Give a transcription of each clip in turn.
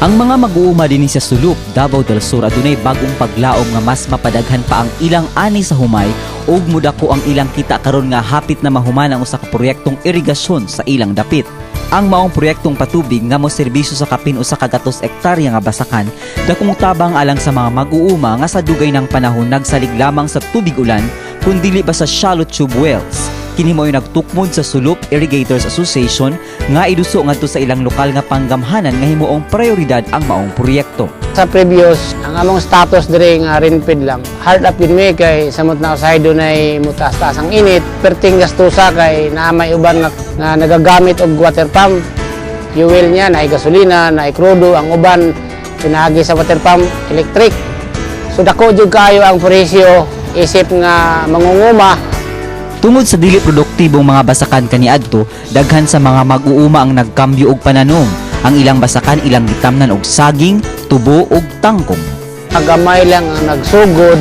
Ang mga mag-uuma din sa Sulup, Davao del Sur adunay bagong paglaom nga mas mapadaghan pa ang ilang ani sa humay ug mudako ang ilang kita karon nga hapit na mahuman ang usa ka proyektong irigasyon sa ilang dapit. Ang maong proyektong patubig nga mo serbisyo sa kapin usa ka gatos ektarya nga basakan dakong tabang alang sa mga mag-uuma nga sa dugay ng panahon nagsalig lamang sa tubig ulan kun dili ba sa shallow tube wells. Kini mo'y nagtukmod sa Sulup Irrigators Association nga iduso ngadto sa ilang lokal nga panggamhanan nga himuong prioridad ang maong proyekto. Sa previous, ang among status dire nga rinpid lang. Hard up yun mi kay samot na usahay doon ay mutas-taas ang init. Perting gastusa kay naamay uban nga, nga nagagamit og water pump. Fuel niya, na gasolina, na krudo, ang uban pinagi sa water pump, electric. So dako jud kayo ang presyo isip nga mangunguma Tungod sa dili produktibong mga basakan kaniadto, daghan sa mga mag-uuma ang nagkambyo og pananom. Ang ilang basakan ilang gitamnan og saging, tubo ug tangkong. Agamay lang ang nagsugod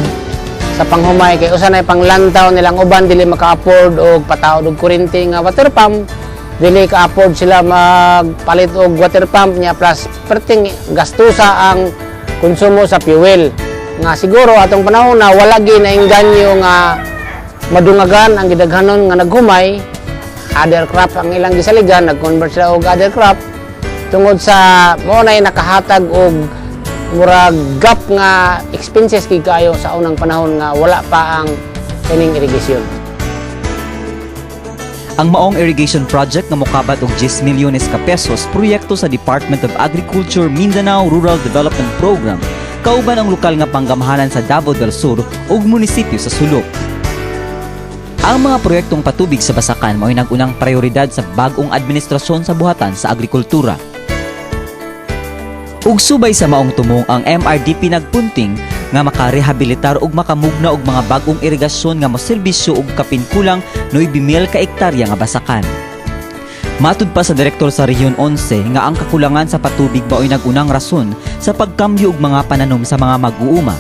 sa panghumay kay usa na panglantaw nilang uban dili maka-afford og pataod og kuryente nga water pump dili ka-afford sila magpalit og water pump niya plus perting gastusa ang konsumo sa fuel nga siguro atong panahon na wala gi nainganyo nga madungagan ang gidaghanon nga naghumay other crop ang ilang gisaligan nag-convert sila og other crop tungod sa mo na nakahatag og murag gap nga expenses kay kayo sa unang panahon nga wala pa ang kining irrigation. Ang maong irrigation project nga mokabat og 10 milyones ka pesos proyekto sa Department of Agriculture Mindanao Rural Development Program kauban ang lokal nga panggamhanan sa Davao del Sur ug munisipyo sa Sulok. Ang mga proyektong patubig sa Basakan mao'y nagunang prioridad sa bagong administrasyon sa buhatan sa agrikultura. Ug subay sa maong tumong ang MRDP nagpunting nga makarehabilitar ug makamugna og mga bagong irigasyon nga moserbisyo og kapinkulang 9,000 ka ektarya nga basakan. Matud pa sa direktor sa Rehiyon 11 nga ang kakulangan sa patubig baoy nagunang rason sa pagkambyo og mga pananom sa mga mag-uuma.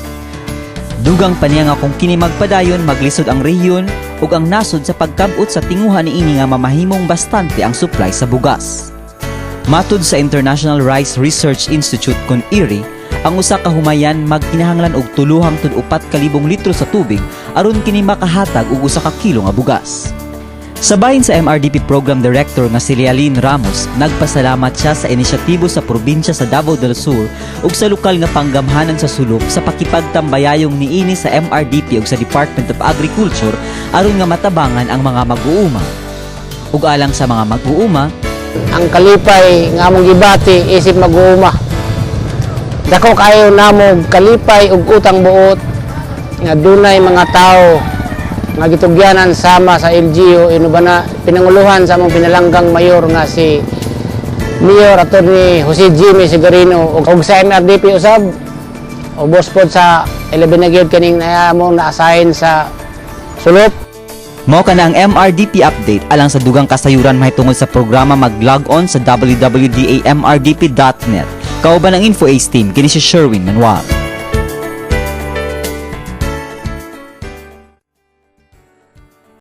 Dugang pa niya nga kung kini magpadayon maglisod ang rehiyon ug ang nasod sa pagkabot sa tinguhan niini nga mamahimong bastante ang supply sa bugas. Matud sa International Rice Research Institute kun IRI, ang usa ka humayan magkinahanglan og tuluhang tud upat ka litro sa tubig aron kini makahatag og usa ka kilo nga bugas. Sa bahin sa MRDP Program Director nga si Lealyn Ramos, nagpasalamat siya sa inisyatibo sa probinsya sa Davao del Sur ug sa lokal nga panggamhanan sa sulok sa pakipagtambayayong niini sa MRDP ug sa Department of Agriculture aron nga matabangan ang mga mag-uuma. Ug alang sa mga mag-uuma, Ang kalipay nga among gibati isip mag-uuma. Dako kayo namo kalipay ug utang buot nga dunay mga tao nga gitugyanan sama sa LGU ino ba na pinanguluhan sa among pinalanggang mayor nga si Mayor Attorney Jose Jimmy Sigarino ug sa MRDP usab o boss pod sa 11 na gyud kaning na mo na-assign sa sulop Mao ka na ang MRDP update alang sa dugang kasayuran mahitungod sa programa mag-log on sa www.damrdp.net. Kauban ang InfoAce team kini si Sherwin Manuel.